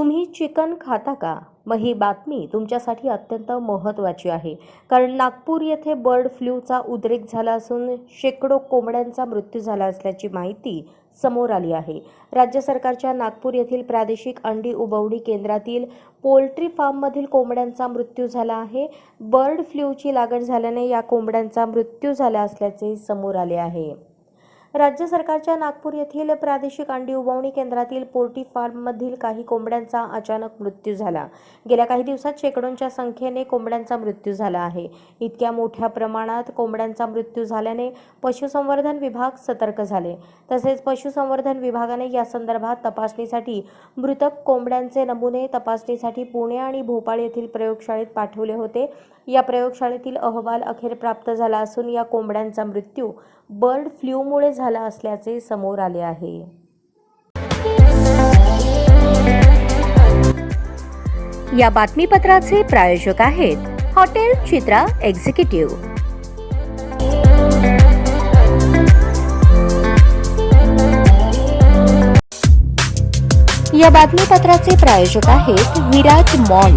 तुम्ही चिकन खाता का? मग ही बातमी तुमच्यासाठी अत्यंत महत्त्वाची आहे. कारण नागपूर येथे बर्ड फ्लूचा उद्रेक झाला असून शेकडो कोंबड्यांचा मृत्यू झाला असल्याची माहिती समोर आली आहे. राज्य सरकारच्या नागपूर येथील प्रादेशिक अंडी उबवणी केंद्रातील पोल्ट्री फार्ममधील कोंबड्यांचा मृत्यू झाला आहे. बर्ड फ्लूची लागण झाल्याने या कोंबड्यांचा मृत्यू झाला असल्याचे समोर आले आहे. राज्य सरकारच्या नागपूर येथील प्रादेशिक अंडी उबवणी केंद्रातील पोर्टी फार्ममधील काही कोंबड्यांचा अचानक मृत्यू झाला. गेल्या काही दिवसात शेकडोंच्या संख्येने कोंबड्यांचा मृत्यू झाला आहे. इतक्या मोठ्या प्रमाणात कोंबड्यांचा मृत्यू झाल्याने पशुसंवर्धन विभाग सतर्क झाले. तसेच पशुसंवर्धन विभागाने या संदर्भात तपासणीसाठी मृतक कोंबड्यांचे नमुने तपासणीसाठी पुणे आणि भोपाळ येथील प्रयोगशाळेत पाठवले होते. या प्रयोगशाळेतील अहवाल अखेर प्राप्त झाला असून या कोंबड्यांचा मृत्यू बर्ड फ्ल्यूमुळे झाला असल्याचे समोर आले आहे. या बातमीपत्राचे प्रायोजक आहेत हॉटेल चित्रा एक्झिक्युटिव्ह. या बातमीपत्राचे प्रायोजक आहेत विराज मॉल.